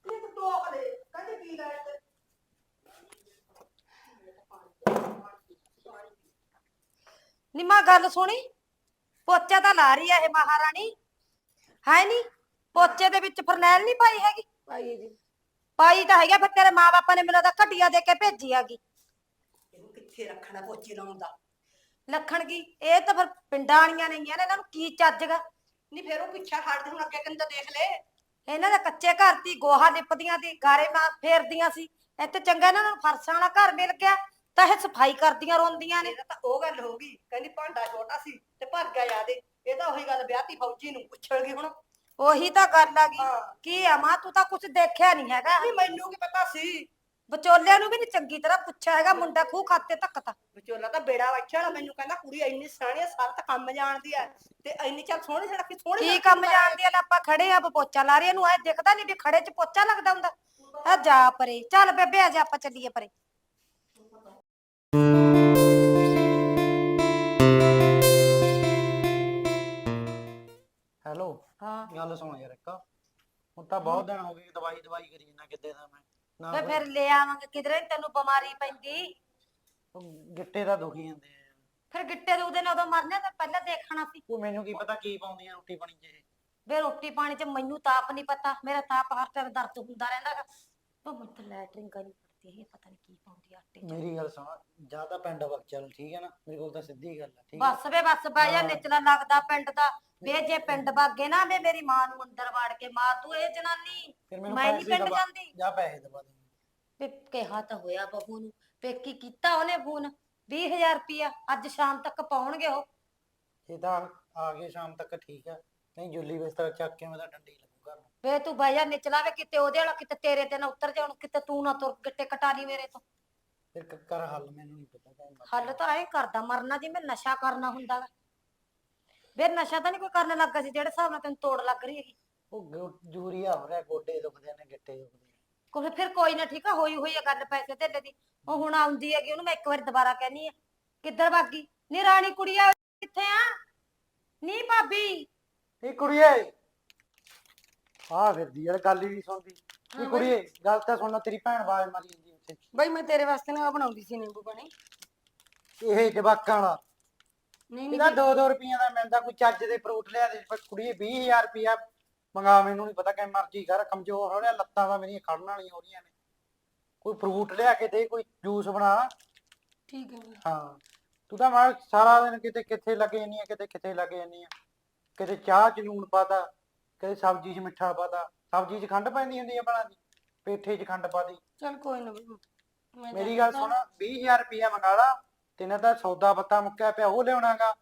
ਤੂੰ ਟੋਕ ਦੇ ਕਹਿੰਦੇ ਕੀ ਲੈ ਤੇ ਨਿਮਾ ਗੱਲ ਸੁਣੀ? ਪੋਚਾ ਤਾਂ ਲਾ ਰਹੀ ਆ ਇਹ ਮਹਾਰਾਣੀ। ਹੈ ਨਹੀਂ ਪੋਚੇ ਦੇ ਵਿੱਚ ਫਰਨੈਲ ਨਹੀਂ ਪਾਈ ਹੈਗੀ? ਪਾਈਏ ਜੀ। ਪਾਈ ਤਾਂ ਹੈਗਾ ਫਿਰ ਤੇਰੇ ਮਾਪੇ ਨੇ ਮੈਨੂੰ ਤਾਂ ਘਟੀਆ ਦੇ ਕੇ ਭੇਜੀ ਹੈਗੀ। ਇਹਨੂੰ ਕਿੱਥੇ ਰੱਖਣਾ ਪੋਚੇ ਲਾਉਣ ਦਾ? ਲੱਖਣ ਕੀ? ਇਹ ਤਾਂ ਫਿਰ ਪਿੰਡਾਂ ਵਾਲੀਆਂ ਨੇਗੀਆਂ ਨੇ ਇਹਨਾਂ ਨੂੰ ਕੀ ਚੱਜਗਾ ਨਹੀਂ ਫਿਰ ਉਹ ਪਿੱਛਾ ਹਟਦੇ ਹੁਣ ਅੱਗੇ ਕੰਦਾ ਦੇਖ ਲੈ। ਇਹਨਾਂ ਦੇ ਕੱਚੇ ਘਰ ਦੀ ਗੋਹਾ ਲਿਪਦੀਆਂ ਦੀ ਗਾਰੇ ਮਾਰ ਫੇਰਦੀਆਂ ਸੀ। ਇੱਥੇ ਚੰਗਾ ਇਹਨਾਂ ਨੂੰ ਫਰਸ਼ਾਂ ਵਾਲਾ ਘਰ ਮਿਲ ਗਿਆ। ਤਾਂ ਇਹ ਸਫ਼ਾਈ ਕਰਦੀਆਂ ਰੋਂਦੀਆਂ ਨੇ। ਤਾਂ ਉਹ ਗੱਲ ਹੋ ਗਈ ਕਹਿੰਦੀ ਭਾਂਡਾ ਛੋਟਾ ਸੀ ਤੇ ਭਰ ਗਿਆ ਯਾਦੇ ਇਹ ਤਾਂ ਉਹੀ ਗੱਲ ਵਿਆਹਤੀ ਫੌਜੀ ਨੂੰ ਪੁੱਛਣ ਗਈ ਹੁਣ। ਉਹੀ ਤਾਂ ਗੱਲ ਆ ਗਈ। ਹਾਂ। ਕੀ ਆ ਮਾਂ ਤੂੰ ਤਾਂ ਕੁਝ ਦੇਖਿਆ ਨਹੀਂ ਹੈਗਾ। ਨਹੀਂ ਮੈਨੂੰ ਕੀ ਪਤਾ ਸੀ। ਵਿਚੋਲਿਆਂ ਨੂੰ ਵੀ ਨਹੀਂ ਚੰਗੀ ਤਰ੍ਹਾਂ ਪੁੱਛਿਆ ਹੈਗਾ ਮੁੰਡਾ ਖੂਹ ਖਾਤੇ ਧੱਕਤਾ ਵਿਚੋਲਾ ਤਾਂ ਬੇੜਾ ਵੱਛਾ ਵਾਲਾ ਮੈਨੂੰ ਕਹਿੰਦਾ ਕੁੜੀ ਇੰਨੀ ਸਿਆਣੀ ਆ ਸਾਰਾ ਤਾਂ ਕੰਮ ਜਾਣਦੀ ਆ। ਤੇ ਇੰਨੀ ਚੱਲ ਸੋਹਣੀ ਸੜਕੀ ਸੋਹਣੀ ਕੀ ਕੰਮ ਜਾਣਦੀ ਆ ਲੈ ਆਪਾਂ ਖੜੇ ਆ ਪੋਚਾ ਲਾ ਰਹੇ ਨੂੰ ਐ ਦਿਖਦਾ ਨਹੀਂ ਵੀ ਖੜੇ 'ਚ ਪੋਚਾ ਲੱਗਦਾ ਹੁੰਦਾ। ਆ ਜਾ ਪਰੇ ਚੱਲ ਬੇਬੇ ਆ ਜਾ ਆਪਾਂ ਚੱਲੀਏ ਪਰੇ। ਹੈਲੋ। ਹਾਂ। ਗੱਲ ਸੁਣ ਯਾਰ ਇੱਕ। ਹੁਣ ਤਾਂ ਬਹੁਤ ਦਿਨ ਹੋ ਗਏ ਦਵਾਈ ਦਵਾਈ ਕਰੀ ਨਾ ਕਿਤੇ ਦਾ ਮੈਂ। ਨਾ ਕੋਈ- ਫਿਰ ਲੈ ਆਵਾਂਗੇ ਕਿਧਰੇ ਨੀ ਤੈਨੂੰ ਬਿਮਾਰੀ ਪੈਂਦੀ। ਗਿੱਟੇ ਤਾਂ ਦੁਖੀ ਜਾਂਦੇ ਆ। ਫਿਰ ਗਿੱਟੇ ਦੇ ਉਹਦੇ ਨਾਲ ਉਦੋਂ ਮਰਨੇ ਤਾਂ ਪਹਿਲਾਂ ਦੇਖਣਾ ਸੀ। ਉਹ ਮੈਨੂੰ ਕੀ ਪਤਾ ਕੀ ਪਾਉਂਦੀਆਂ ਰੋਟੀ ਪਾਣੀ 'ਚ ਇਹ। ਵੇ ਰੋਟੀ ਪਾਣੀ 'ਚ ਮੈਨੂੰ ਤਾਪ ਨਹੀਂ ਪਤਾ ਮੇਰਾ ਤਾਪ ਹਰ ਟਾਈਮ ਦਰਦ ਹੁੰਦਾ ਰਹਿੰਦਾ ਗਾ। ਉਹ ਮੈਨੂੰ ਤਾਂ ਲੈਟਰਿੰਗ ਕਰਨੀ ਪੜਦੀ ਹੈ ਪਤਾ ਨਹੀਂ ਕੀ ਪਾਉਂਦੀ ਆ ਆਟੇ 'ਚ। ਮੇਰੀ ਗੱਲ ਸੁਣ ਜਾਂ ਤਾਂ ਪਿੰਡ ਵਗ ਚੱਲ ਠੀਕ ਹੈ ਨਾ ਮੇਰੇ ਕੋਲ ਤਾਂ ਸਿੱਧੀ ਗੱਲ ਹੈ ਠੀਕ ਹੈ ਬਸ ਵੇ ਬਸ ਬਹਿ ਜਾ ਹਾਂ। ਨਿਚਲਾ ਲੱਗਦਾ ਪਿੰਡ ਦਾ। ਵੇ ਜੇ ਪਿੰਡ ਭਾਗੇ ਨਾ ਵੇ ਮੇਰੀ ਮਾਂ ਨੂੰ ਅੰਦਰ ਵਾੜ ਕੇ ਮਾਰ ਤੂੰ ਇਹ ਜਨਾਨੀ। ਫਿਰ ਮੈਨੂੰ ਮੈਂ ਨੀ ਪੈਸੇ ਪਿੰਡ ਦਵਾ ਜਾਂਦੀ। ਜਾਂ ਪੈਸੇ ਦਵਾ ਦੇ। ਵੇ ਕਿਹਾ ਤਾਂ ਹੋਇਆ ਬਹੂ ਨੂੰ ਵੇ ਕੀ ਕੀਤਾ ਉਹਨੇ ਫੋਨ 20000 ਰੁਪਿਆ ਅੱਜ ਸ਼ਾਮ ਤੱਕ ਪਾਉਣਗੇ ਉਹ। ਇਹ ਤਾਂ ਆ ਗਏ ਸ਼ਾਮ ਤੱਕ ਠੀਕ ਹੈ ਨਹੀਂ ਜੁੱਲੀ ਬਿਸਤਰਾ ਚੱਕ ਕੇ ਮੈਂ ਤਾਂ ਡੰਡੀ ਵੇ ਤੂੰ ਜਾ ਨਿਚਲਾ ਵੇ ਕਿਤੇ ਉਹਦੇ ਵਾਲਾ ਕਿਤੇ ਤੇਰੇ ਤੇ ਨਾ ਉਤਰ ਜਾਣ ਕਿਤੇ ਤੂੰ ਨਾ ਤੁਰ ਗਿੱਟੇ ਕਟਾ ਲਈ ਮੇਰੇ ਤੋਂ। ਫਿਰ ਕ- ਕਰ ਹੱਲ ਮੈਨੂੰ ਨਹੀਂ ਪਤਾ ਮਰਜ਼ੀ ਹੱਲ ਤਾਂ ਐ ਕਰਦਾ ਮਰਨਾ ਜਿਵੇਂ ਨਸ਼ਾ ਕਰਨਾ ਹੁੰਦਾ ਵਾ। ਵੇ ਨਸ਼ਾ ਤਾਂ ਨਹੀਂ ਕੋਈ ਕਰਨ ਲੱਗਾ ਸੀ ਜਿਹੜੇ ਹਿਸਾਬ ਨਾਲ ਤੈਨੂੰ ਤੋੜ ਲੱਗ ਰਹੀ ਹੈਗੀ। ਉਹ ਗੋ- ਜੂਰੀਆ ਹੋ ਰਿਹਾ ਗੋਡੇ ਦੁਖਦੇ ਨੇ ਗਿੱਟੇ ਦੁਖਦੇ ਨੇ। ਕੋਈ ਫਿਰ ਕੋਈ ਨਾ ਠੀਕ ਆ ਹੋਈ ਹੋਈ ਆ ਗੱਲ ਪੈਸੇ ਧੇਲੇ ਦੀ। ਉਹ ਹੁਣ ਆਉਂਦੀ ਹੈਗੀ ਉਹਨੂੰ ਮੈਂ ਇੱਕ ਵਾਰੀ ਦੁਬਾਰਾ ਕਹਿਨੀ ਆ। ਕਿੱਧਰ ਭਾਗੀ ਨੀ ਰਾਣੀ ਕੁੜੀਆ ਕਿੱਥੇ ਆ? ਨੀ ਭਾਬੀ। ਇਹ ਕੁੜੀਏ। ਆ ਫਿਰਦੀ ਯਾਰ ਗੱਲ ਹੀ ਨਹੀਂ ਸੁਣਦੀ। ਬਈ। ਕੁੜੀਏ ਗੱਲ ਤਾਂ ਸੁਣਨਾ ਤੇਰੀ ਭੈਣ ਆਵਾਜ਼ ਮਾਰੀ ਜਾਂਦੀ ਉੱਥੇ। ਬਈ ਮੈਂ ਤੇਰੇ ਵਾਸਤੇ ਨਾ ਬਣਾਉਂਦੀ ਸੀ ਨਿੰਬੂ ਪਾਣੀ। ਇਹ ਜਵਾਕਾਂ ਵਾਲਾ। ਨਹੀਂ ਇਹਦਾ ਨਹੀਂ। 2-2 ਰੁਪਈਆ ਦਾ ਮਿਲਦਾ ਕੋਈ ਚੱਜ ਦੇ ਫਰੂਟ ਲਿਆ ਦੇ ਪਰ ਕੁੜੀਏ 20000 ਰੁਪਈਆ ਮੰਗਾ ਮੈਨੂੰ ਨਹੀਂ ਪਤਾ ਕਿਵੇਂ ਮਰਜ਼ੀ ਕਰ ਕਮਜ਼ੋਰ ਹੋ ਰਿਹਾ ਲੱਤਾਂ ਤਾਂ ਮੇਰੀਆਂ ਖੜਨ ਵਾਲੀਆਂ ਹੋ ਰਹੀਆਂ ਨੇ। ਕੋਈ ਫਰੂਟ ਲਿਆ ਕੇ ਦੇ ਕੋਈ ਜੂਸ ਬਣਾ। ਠੀਕ ਹੈ ਬਈ। ਹਾਂ। ਤੂੰ ਤਾਂ ਮਾਰ ਸਾਰਾ ਦਿਨ ਕਿਤੇ ਕਿੱਥੇ ਲੱਗੇ ਜਾਂਦੀ ਆ ਕਿਤੇ ਕਿੱਥੇ ਲੱਗੇ ਜਾਂਦੀ ਆ। ਕਿਤੇ ਚਾਹ ਚ ਲੂਣ ਪਾਤਾ ਕਿਤੇ ਸਬਜ਼ੀ 'ਚ ਮਿੱਠਾ ਪਾਤਾ ਸਬਜ਼ੀ 'ਚ ਖੰਡ ਪੈਂਦੀ ਹੁੰਦੀ ਆ ਭਲਾ ਦੀ ਪੇਠੇ 'ਚ ਖੰਡ ਪਾਦੀ ਚੱਲ ਕੋਈ ਨਾ ਬਈ ਮੈਂ ਮੇਰੀ ਗੱਲ ਸੁਣ 20000 ਰੁਪਇਆ ਮੰਗਾ ਲਾ ਤੇ ਨਾ ਤਾਂ ਸੌਦਾ ਪੱਤਾ ਮੁੱਕਿਆ ਪਿਆ ਉਹ ਲਿਆਉਣਾਗਾ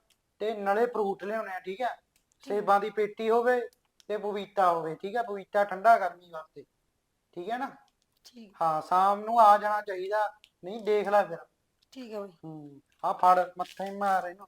ਤੇ ਨਾਲੇ ਫਰੂਟ ਲਿਆਉਣੇ ਆ ਠੀਕ ਹੈ ਸੇਬਾਂ ਦੀ ਪੇਟੀ ਹੋਵੇ ਤੇ ਪਪੀਤਾ ਹੋਵੇ ਠੀਕ ਹੈ ਪਪੀਤਾ ਠੰਡਾ ਗਰਮੀ ਵਾਸਤੇ ਠੀਕ ਹੈ ਨਾ? ਠੀਕ। ਹਾਂ ਸ਼ਾਮ ਨੂੰ ਆ ਜਾਣਾ ਚਾਹੀਦਾ ਨਹੀਂ ਦੇਖ ਲੈ ਫਿਰ। ਠੀਕ ਹੈ ਬਈ। ਹੂੰ ਆ ਫੜ ਮੱਥੇ ਮਾਰ ਇਹਨੂੰ।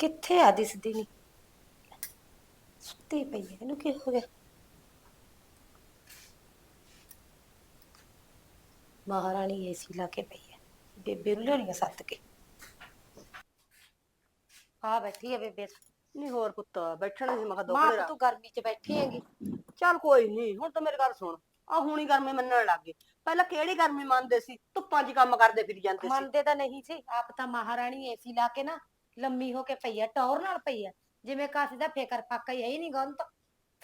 ਕਿੱਥੇ ਆ ਦਿਸਦੀ ਨਹੀਂ ਸੁੱਤੀ ਪਈ ਹੈ ਇਹਨੂੰ ਕੀ ਹੋ ਗਿਆ? ਮਹਾਰਾਣੀ ਏਸੀ ਲਾ ਕੇ ਪਈ ਹੈ ਬੇਬੇ ਨੂੰ ਲਿਆਉਣੀ ਆ ਸੱਤ ਕੇ। ਆ ਬੈਠੀ ਹੈ ਬੇਬੇ ਨਹੀਂ ਹੋਰ ਪੁੱਤ ਬੈਠਣਾ ਸੀ ਮੈਂ ਕਿਹਾ ਮਾਂ ਦੁੱਖ ਤੂੰ ਗਰਮੀ 'ਚ ਬੈਠੀ ਹੈਗੀ। ਚੱਲ ਕੋਈ ਨਹੀਂ ਹੁਣ ਤਾਂ ਮੇਰੀ ਗੱਲ ਸੁਣ। ਆ ਹੁਣੀ ਗਰਮੀ ਮੰਨਣ ਲੱਗ ਗਏ ਪਹਿਲਾਂ ਕਿਹੜੀ ਗਰਮੀ ਮੰਨਦੇ ਸੀ? ਧੁੱਪਾਂ 'ਚ ਕੰਮ ਕਰਦੇ ਫਿਰ ਜਾਂਦੇ ਸੀ। ਮੰਨਦੇ ਤਾਂ ਨਹੀਂ ਸੀ। ਆਪ ਤਾਂ ਮਹਾਰਾਣੀ ਏਸੀ ਲਾ ਕੇ ਨਾ ਲੰਮੀ ਹੋ ਕੇ ਪਈ ਆ ਟੌਰ ਨਾਲ ਪਈ ਆ। ਜਿਵੇਂ ਕਾਸੀ ਦਾ ਫੇਕਰ ਫਾਕਾ ਹੀ ਹੈ ਹੀ ਨਹੀਂ ਗੰਤ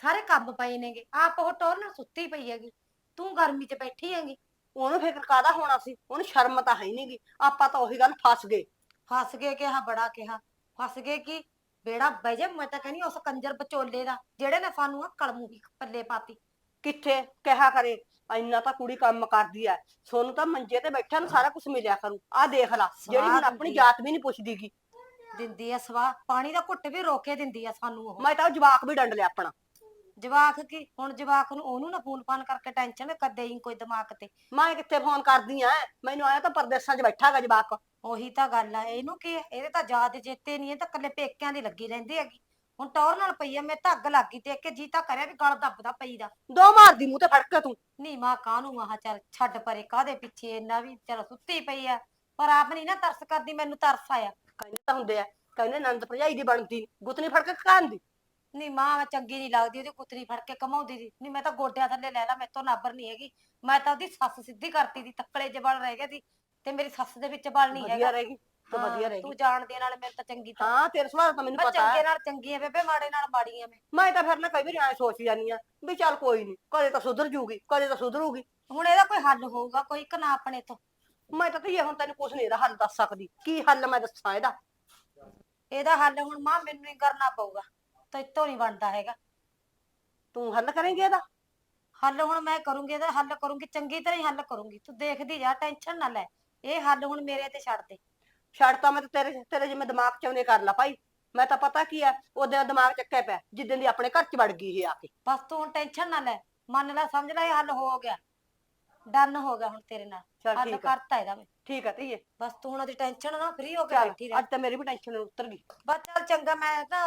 ਸਾਰੇ ਕੰਮ ਪਏ ਨੇਗੇ। ਆਪ ਉਹ ਟੌਰ ਨਾਲ ਸੁੱਤੀ ਪਈ ਹੈਗੀ। ਤੂੰ ਗਰਮੀ 'ਚ ਬੈਠੀ ਹੈਗੀ। ਉਹਨੂੰ ਫਿਕਰ ਕਾਦਾ ਹੋਣਾ ਸੀ? ਉਹਨੂੰ ਸ਼ਰਮ ਤਾਂ ਹੈ ਹੀ ਨਹੀਂਗੀ। ਆਪਾਂ ਤਾਂ ਉਹੀ ਗੱਲ ਫਸ ਗਏ। ਫਸ ਗਏ ਕਿਹਾ ਬੜਾ ਕਿਹਾ। ਫਸ ਗਏ ਕੀ ਬੇੜਾ ਬਹਿ ਜਾ ਮੈਂ ਤਾਂ ਕਹਿੰਦੀ ਉਸ ਕੰਜਰ ਵਿਚੋਲੇ ਦਾ ਜਿਹੜੇ ਨੇ ਸਾਨੂੰ ਆ ਕਲਮੂਹੀ ਪੱਲੇ ਪਾਤੀ। ਕਿੱਥੇ? ਕਿਹਾ ਕਰੇ। ਇੰਨਾ ਤਾਂ ਕੁੜੀ ਕੰਮ ਕਰਦੀ ਐ। ਸੋਨੂੰ ਤਾਂ ਮੰਜੇ ਤੇ ਬੈਠਾ ਨੂੰ ਸਾਰਾ ਕੁਝ ਮਿਲਿਆ ਕਰੂ। ਆਹ ਦੇਖ ਲਾ ਜਿਹੜੀ ਹੁਣ ਆਪਣੀ ਆ। ਜਾਤ ਵੀ ਨਹੀਂ ਪੁੱਛਦੀਗੀ। ਦਿੰਦੀ ਆ ਸਵਾ ਪਾਣੀ ਦਾ ਘੁੱਟ ਵੀ ਰੋਕੇ ਦਿੰਦੀ ਆ ਸਾਨੂੰ ਉਹ। ਮੈਂ ਤਾਂ ਉਹ ਜਵਾਕ ਵੀ ਡੰਡ ਲਿਆ ਆਪਣਾ। ਜਵਾਕ ਕੀ ਹੁਣ ਜਵਾਕ ਨੂੰ ਉਹਨੂੰ ਨਾ ਫੋਨ ਫਾਨ ਕਰਕੇ ਟੈਨਸ਼ਨ ਕਦੇ ਹੀ ਕੋਈ ਦਿਮਾਗ ਤੇ। ਮੈਂ ਕਿੱਥੇ ਫੋਨ ਕਰਦੀ ਆ? ਮੈਨੂੰ ਆਇਆ ਤਾਂ ਪਰਦੇਸਾਂ 'ਚ ਬੈਠਾਗਾ ਜਵਾਕ। ਉਹੀ ਤਾਂ ਗੱਲ ਆ ਇਹਨੂੰ ਕੀ ਆ? ਇਹਦੇ ਤਾਂ ਯਾਦ ਚੇਤੇ ਨਹੀਂ ਇਹ ਤਾਂ ਕੱਲੇ ਪੇਕਿਆਂ ਦੀ ਲੱਗੀ ਰਹਿੰਦੀ ਹੈਗੀ। ਹੁਣ ਟੌਰ ਨਾਲ ਪਈ ਆ ਮੈਂ ਤਾਂ ਅੱਗ ਲੱਗ ਦੇਖ ਕੇ ਜੀ ਤਾਂ ਕਰਿਆ ਵੀ ਗਲ ਦੱਬਦਾ ਪਈ ਦਾ ਦੋ ਮਾਰਦੀ ਮੂੰਹ ਤੇ ਫੜ ਕੇ ਤੂੰ। ਨੀ ਮਾਂ ਕਾਹਨੂੰ ਮਹਾ ਚੱਲ ਛੱਡ ਪਰੇ ਕਾਦੇ ਪਿੱਛੇ ਇੰਨਾ ਵੀ ਚਲ ਸੁੱਤੀ ਪਈ ਆ। ਪਰ ਆਪ ਨਹੀਂ ਨਾ ਤਰਸ ਕਰਦੀ ਮੈਨੂੰ ਤਰਸ ਆਇਆ। ਕਹਿੰਦੇ ਤਾਂ ਹੁੰਦੇ ਆ ਕਹਿੰਦੇ ਨੰਦ ਭਰਜਾਈ ਦੀ ਬਣਦੀ ਗੁੱਤਨੀ ਫੜ ਕੇ ਖਾਂਦੀ ਨੀ ਮਾਂ ਮੈਂ ਚੰਗੀ ਨਹੀਂ ਲੱਗਦੀ ਉਹਦੀ ਕੁੱਤਰੀ ਫੜ ਕੇ ਕਮਾਉਂਦੀ ਸੀ ਨੀ ਮੈਂ ਤਾਂ ਗੋਡਿਆਂ ਥੱਲੇ ਲੈ ਲਾ ਮੇਰੇ ਤੋਂ ਨਾਬਰ ਨਹੀਂ ਹੈਗੀ। ਮੈਂ ਤਾਂ ਉਹਦੀ ਸੱਸ ਸਿੱਧੀ ਕਰਤੀ ਦੀ ਤੱਕਲੇ 'ਚ ਬਲ ਰਹਿ ਗਿਆ ਸੀ ਤੇ ਮੇਰੀ ਸੱਸ ਦੇ ਵਿੱਚ ਬਲ ਨਹੀਂ ਵਧੀਆ ਹੈਗਾ। ਰਹੇਗੀ ਤੂੰ ਹਾਂ, ਵਧੀਆ ਰਹੇਗੀ ਤੂੰ ਜਾਣਦੀ ਨਾਲ ਮੈਨੂੰ ਤਾਂ ਚੰਗੀ ਤਾਂ ਹਾਂ ਤੇਰੇ ਸੁਭਾਅ ਦਾ ਤਾਂ ਮੈਨੂੰ ਮੈਂ ਪਤਾ। ਚੰਗੇ ਹੈ ਨਾਲ ਚੰਗੀ ਆ ਬੇਬੇ ਮਾੜੇ ਨਾਲ ਮਾੜੀ ਆ ਮੈਂ। ਮੈਂ ਤਾਂ ਫਿਰ ਨਾ ਕਈ ਵਾਰੀ ਐ ਸੋਚ ਜਾਂਦੀ ਆ ਵੀ ਚੱਲ ਕੋਈ ਨਹੀਂ ਕਦੇ ਤਾਂ ਸੁਧਰ ਜੂਗੀ ਕਦੇ ਤਾਂ ਸੁਧਰੂਗੀ। ਹੁਣ ਇਹਦਾ ਕੋਈ ਹੱਲ ਹੋਊਗਾ ਕੋਈ ਕਿ ਨਾ ਆਪਣੇ ਤੋਂ। ਮੈਂ ਤਾਂ ਧੀਏ ਹੁਣ ਤੈਨੂੰ ਕੁਛ ਨਹੀਂ ਇਹਦਾ ਹੱਲ ਦੱਸ ਸਕਦੀ। ਕੀ ਹੱਲ ਮੈਂ ਦੱਸਾਂ ਇਹਦਾ? ਇਹਦਾ ਹੱਲ ਹੁਣ ਮਾਂ ਮੈਨੂੰ ਹੀ ਕਰਨਾ ਪਊਗਾ। ਤੇ ਇੱਥੋਂ ਨਹੀਂ ਬਣਦਾ ਹੈਗਾ। ਤੂੰ ਹੱਲ ਕਰੇਂਗੀ ਇਹਦਾ? ਹੱਲ ਹੁਣ ਮੈਂ ਕਰੂੰਗੀ ਇਹਦਾ ਹੱਲ ਕਰੂੰਗੀ ਚੰਗੀ ਤਰ੍ਹਾਂ ਹੀ ਹੱਲ ਕਰੂੰਗੀ। ਤੂੰ ਦੇਖਦੀ ਜਾ ਟੈਨਸ਼ਨ ਨਾ ਲੈ। ਇਹ ਹੱਲ ਹੁਣ ਮੇਰੇ ਤੇ ਛੱਡ ਦੇ। ਛੱਡ ਤਾਂ ਮੈਂ ਤਾਂ ਤੇਰੇ ਤੇਰੇ ਜਿਵੇਂ ਦਿਮਾਗ ਚ ਉਹਨੇ ਕਰ ਲਾ ਭਾਈ। ਮੈਂ ਤਾਂ ਪਤਾ ਕੀ ਆ ਉਹਦੇ ਦਿਮਾਗ ਚੱਕਿਆ ਪਿਆ ਜਿੱਦਣ ਦੀ ਆਪਣੇ ਘਰ ਚ ਵੜ ਗਈ ਇਹ ਆ ਕੇ। ਬਸ ਤੂੰ ਹੁਣ ਟੈਨਸ਼ਨ ਨਾ ਲੈ। ਮੰਨ ਲੈ ਸਮਝ ਲੈ ਇਹ ਹੱਲ ਹੋ ਗਿਆ। ਡਨ ਹੋ ਗਿਆ ਹੁਣ ਤੇਰੇ ਨਾਲ। ਚੱਲ ਠੀਕ ਆ। ਕਰਤਾ ਇਹਦਾ ਮੈਂ। ਠੀਕ ਆ ਧੀਏ। ਬਸ ਤੂੰ ਹੁਣ ਉਹਦੀ ਟੈਨਸ਼ਨ ਨਾ ਫ੍ਰੀ ਹੋ ਕੇ ਚੱਲ ਬੈਠੀ ਰਹਿ। ਅੱਜ ਤਾਂ ਮੇਰੀ ਵੀ ਟੈਨਸ਼ਨ ਉਤਰ ਗਈ। ਬਸ ਚੱਲ ਚੰਗਾ ਮੈਂ ਤਾਂ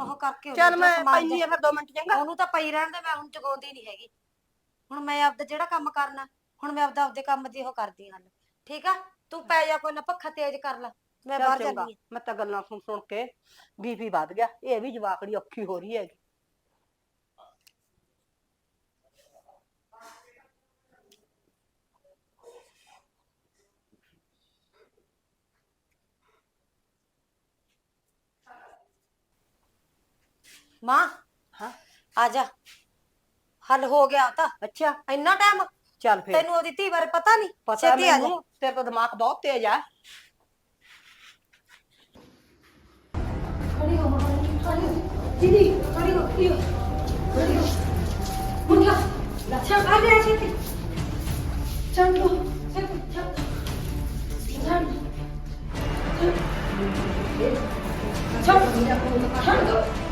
ਉਹ ਕਰਕੇ ਚੱਲ ਉਹਨੂੰ ਮੈਂ ਸਮਾਨ ਪੈਂਦੀ ਆ ਫਿਰ 2 ਮਿੰਟ ਚੰਗਾ। ਉਹਨੂੰ ਤਾਂ ਪਈ ਰਹਿਣ ਦੇ ਮੈਂ ਹੁਣ ਜਗਾਉਂਦੀ ਨਹੀਂ ਹੈਗੀ। ਹੁਣ ਮੈਂ ਆਪਦਾ ਜਿਹੜਾ ਕੰਮ ਕਰਨਾ ਹੁਣ ਮੈਂ ਆਪਦਾ ਆਪਦੇ ਕੰਮ ਦੀ ਉਹ ਕਰਦੀ ਹਾਂ ਠੀਕ ਆ? ਤੂੰ ਪੈ ਜਾ ਕੋਈ ਨਾ ਪੱਖਾ ਤੇਜ਼ ਕਰ ਲੈ। ਮੈਂ ਚੱਲ ਬਾਹਰ ਚੰਗਾ। ਜਾਂਦੀ ਮੈਂ ਤਾਂ ਗੱਲਾਂ ਸੁਣ ਸੁਣ ਕੇ ਬੀਪੀ ਵੱਧ ਗਿਆ। ਇਹ ਵੀ ਜਵਾਕੜੀ ਔਖੀ ਹੋ ਰਹੀ ਹੈਗੀ। ਮਾਂ ਹਾਂ। ਆ ਜਾ। ਹੱਲ ਹੋ ਗਿਆ ਤਾਂ। ਅੱਛਾ ਇੰਨਾ ਟਾਈਮ ਚੱਲ ਫਿਰ। ਤੈਨੂੰ ਉਹਦੀ ਧੀ ਬਾਰੇ ਪਤਾ ਨਹੀਂ ਪਤਾ ਛੇਤੀ ਆ ਜਾ। ਮੈਨੂੰ। ਤੇਰੇ ਤਾਂ ਦਿਮਾਗ ਬਹੁਤ ਤੇਜ਼ ਆ। ਖੜੀ ਹੋ ਮਾਂ ਖੜੀ ਹੋ। ਦੀਦੀ ਖੜੀ ਹੋ ਖੜੀ ਹੋ। ਖੜੀ ਹੋ। ਮੁੰਡਾ ਲੱਛਾ ਆ ਜਾ ਛੇਤੀ ਲੋ ਛੇਤੀ ਚੱਲ ਚੱਲ ਚੱਲ ਛੇਤੀ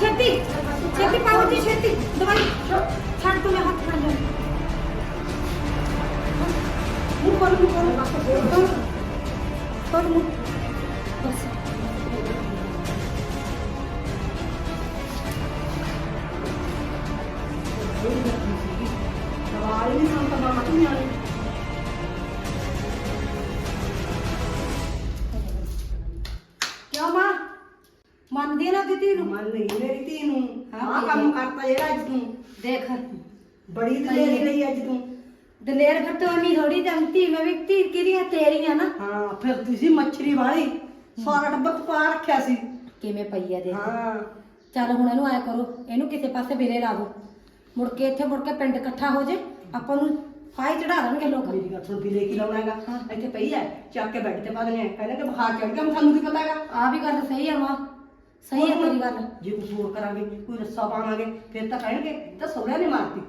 ਛੇਤੀ ਪਾਓ ਜੀ ਛੇਤੀ ਦਵਾਈ ਛੱਡ ਤੂੰ ਮੈਂ ਹੱਥ ਫੜ ਲੈ ਮੂੰਹ ਕੋਲ ਮੂੰਹ ਮੰਨਦੀ ਆ ਨਾ ਉਹਦੀ ਧੀ ਨੂੰ? ਮੰਨ ਲਈ ਮੇਰੀ ਧੀ ਨੂੰ। ਹਾਂ, ਆਹ ਕੰਮ ਕਰਤਾ ਜਿਹੜਾ ਅੱਜ ਤੂੰ। ਦੇਖ। ਬੜੀ ਦਲੇਰੀ ਲਈ ਅੱਜ ਤੂੰ। ਦਲੇਰ ਫਿਰ ਤੋਂ ਨਹੀਂ ਥੋੜੀ ਜੰਤੀ ਮੈਂ ਵੀ ਧੀ ਕਿਰੀਆਂ ਤੇਰੀਆਂ ਨਾ। ਹਾਂ ਫਿਰ ਤੁਸੀਂ ਮੱਛਰੀ ਵਾਲੀ ਸਾਰਾ ਡੱਬਾ ਪਾ ਰੱਖਿਆ ਸੀ। ਕਿਵੇਂ ਪਈ ਆ ਦੇਖ। ਹਾਂ। ਚੱਲ ਹੁਣ ਇਹਨੂੰ ਐ ਕਰੋ ਇਹਨੂੰ ਕਿਸੇ ਪਾਸੇ ਬਿਰੇ ਲਾ ਦੋ ਮੁੜ ਕੇ ਇੱਥੇ ਮੁੜ ਕੇ ਪਿੰਡ ਇਕੱਠਾ ਹੋ ਜੇ ਆਪਾਂ ਨੂੰ ਫਾਈ ਚੜਾ ਦੇਣਗੇ ਲੋਕ। ਮੇਰੀ ਗੱਲ ਸੁਣ ਬਿਲੇ ਕੀ ਲਾਉਣਾ ਹੈਗਾ? ਇੱਥੇ ਪਈ ਹੈ ਚੱਕ ਕੇ ਬੈੱਡ ਤੇ ਪਾ ਦਨੇ ਕਹਿੰਦੇ ਕਿ ਬੁਖਾਰ ਚੜ ਗਿਆ ਸਾਨੂੰ ਕੀ ਪਤਾ ਹੈਗਾ? ਆ ਵੀ ਗੱਲ ਸਹੀ ਆ ਮਾਂ। ਸਹੀ ਆ ਤੇਰੀ ਗੱਲ। ਜੇ ਕੁਝ ਹੋਰ ਕਰਾਂਗੇ ਕੋਈ ਰੱਸਾ ਪਾਵਾਂਗੇ ਫਿਰ ਤਾਂ ਕਹਿਣਗੇ ਤਾਂ ਸੋਹਰਿਆਂ ਨੇ ਮਾਰਤੀ।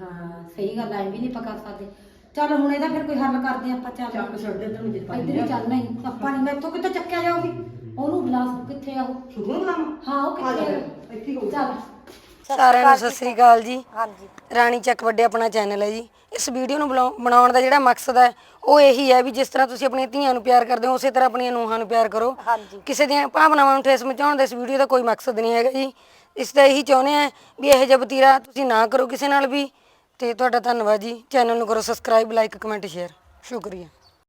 ਹਾਂ ਸਹੀ ਗੱਲ ਐ ਵੀ ਨਹੀਂ ਪਕਾ ਸਕਦੇ। ਚੱਲ ਹੁਣ ਇਹਦਾ ਫਿਰ ਕੋਈ ਹੱਲ ਕਰਦੇ ਆਪਾਂ ਚੱਲ। ਚੱਕ ਛੱਡ ਦੇ ਤੈਨੂੰ ਜਿੱਦ ਇੱਧਰ ਹੀ ਚੱਲ ਨਹੀਂ ਆਪਾਂ ਨਹੀਂ ਮੈਥੋਂ ਕਿੱਥੇ ਚੱਕਿਆ ਜਾਊਗੀ? ਉਹਨੂੰ ਬੁਲਾ ਕਿੱਥੇ ਆ ਉਹ? ਨਾ ਹਾਂ ਉਹ ਕਿੱਥੇ ਆ? ਇੱਥੇ ਹੀ ਹੋਊ। ਚੱਲ। ਸਾਰਿਆਂ ਨੂੰ ਸਤਿ ਸ੍ਰੀ ਅਕਾਲ ਜੀ। ਹਾਂਜੀ। ਰਾਣੀ ਚੱਕ ਵੱਡੇ ਆਪਣਾ ਚੈਨਲ ਹੈ ਜੀ। ਇਸ ਵੀਡੀਓ ਨੂੰ ਬੁਲਾਉ- ਬਣਾਉਣ ਦਾ ਜਿਹੜਾ ਮਕਸਦ ਹੈ ਉਹ ਇਹੀ ਹੈ ਵੀ ਜਿਸ ਤਰ੍ਹਾਂ ਤੁਸੀਂ ਆਪਣੀਆਂ ਧੀਆਂ ਨੂੰ ਪਿਆਰ ਕਰਦੇ ਹੋ ਉਸੇ ਤਰ੍ਹਾਂ ਆਪਣੀਆਂ ਨੂੰਹਾਂ ਨੂੰ ਪਿਆਰ ਕਰੋ। ਹਾਂਜੀ। ਕਿਸੇ ਦੀਆਂ ਭਾਵਨਾਵਾਂ ਨੂੰ ਠੇਸ ਪਹੁੰਚਾਉਣ ਦਾ ਇਸ ਵੀਡੀਓ ਦਾ ਕੋਈ ਮਕਸਦ ਨਹੀਂ ਹੈਗਾ ਜੀ। ਇਸ ਦਾ ਇਹੀ ਚਾਹੁੰਦੇ ਆ ਵੀ ਇਹੋ ਜਿਹਾ ਵਤੀਰਾ ਤੁਸੀਂ ਨਾ ਕਰੋ ਕਿਸੇ ਨਾਲ ਵੀ। ਤੇ ਤੁਹਾਡਾ ਧੰਨਵਾਦ ਜੀ। ਚੈਨਲ ਨੂੰ ਕਰੋ ਸਬਸਕ੍ਰਾਈਬ ਲਾਈਕ ਕਮੈਂਟ ਸ਼ੇਅਰ ਸ਼ੁਕਰੀਆ।